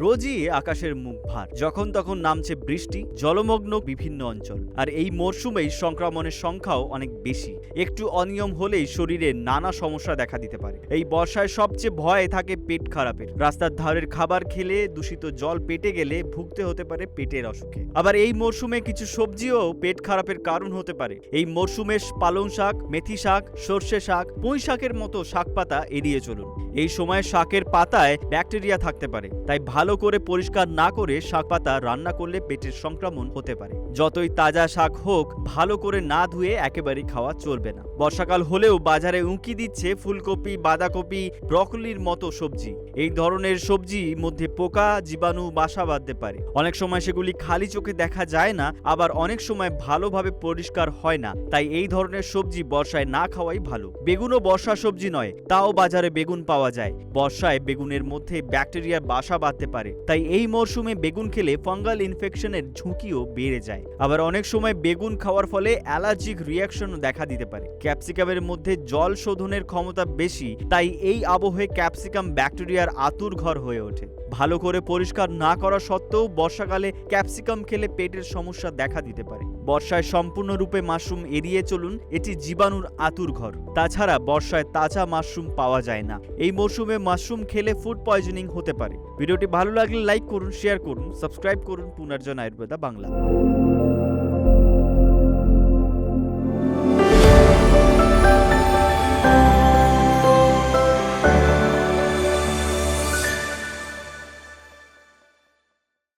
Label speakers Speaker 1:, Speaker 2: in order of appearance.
Speaker 1: রোজই আকাশের মুখ ভার। যখন তখন নামছে বৃষ্টি, জলমগ্ন বিভিন্ন অঞ্চল। আর এই মরশুমেই সংক্রমণের সংখ্যাও অনেক বেশি। একটু অনিয়ম হলেই শরীরে নানা সমস্যা দেখা দিতে পারে। এই বর্ষায় সবচেয়ে ভয় থাকে পেট খারাপের। রাস্তার ধারের খাবার খেলে দূষিত জল পেটে গেলে ভুগতে হতে পারে পেটের অসুখে। আবার এই মরশুমে কিছু সবজিও পেট খারাপের কারণ হতে পারে। এই মরশুমে পালং শাক, মেথি শাক, সর্ষে শাক, পুঁই শাকের মতো শাক পাতা এড়িয়ে চলুন। এই সময় শাকের পাতায় ব্যাকটেরিয়া থাকতে পারে। তাই ভালো করে পরিষ্কার না করে শাক পাতা রান্না করলে পেটের সংক্রমণ হতে পারে। যতই তাজা শাক হোক, ভালো করে না ধুয়ে একেবারেই খাওয়া চলবে না। বর্ষাকাল হলেও বাজারে উঁকি দিচ্ছে ফুলকপি, বাঁধাকপি, ব্রকলির মতো সবজি। এই ধরনের সবজি মধ্যে পোকা, জীবাণু, বাসা বাঁধতে পারে। অনেক সময় সেগুলি খালি চোখে দেখা যায় না, আবার অনেক সময় ভালোভাবে পরিষ্কার হয় না। তাই এই ধরনের সবজি বর্ষায় না খাওয়াই ভালো। বেগুনও বর্ষা সবজি নয়, তাও বাজারে বেগুন পাওয়া যায়। বর্ষায় বেগুনের মধ্যে ব্যাকটেরিয়ার বাসা বাঁধতে পারে। তাই এই মরশুমে বেগুন খেলে ফাঙ্গাল ইনফেকশনের ঝুঁকিও বেড়ে যায়। আবার অনেক সময় বেগুন খাওয়ার ফলে অ্যালার্জিক রিয়াকশনও দেখা দিতে পারে। ক্যাপসিকামের মধ্যে জল শোধনের ক্ষমতা বেশি, তাই এই আবহে ক্যাপসিকাম ব্যাকটেরিয়ার আতুর ঘর হয়ে ওঠে। ভালো করে পরিষ্কার না করা সত্ত্বেও বর্ষাকালে ক্যাপসিকাম খেলে পেটের সমস্যা দেখা দিতে পারে। বর্ষায় সম্পূর্ণরূপে মাশরুম এড়িয়ে চলুন, এটি জীবাণুর আতুর ঘর। তাছাড়া বর্ষায় তাজা মাশরুম পাওয়া যায় না। এই মরশুমে মাশরুম খেলে ফুড পয়জনিং হতে পারে। ভিডিওটি ভালো লাগলে লাইক করুন শেয়ার করুন সাবস্ক্রাইব করুন পুনর্জন আয়ুর্বেদা বাংলা।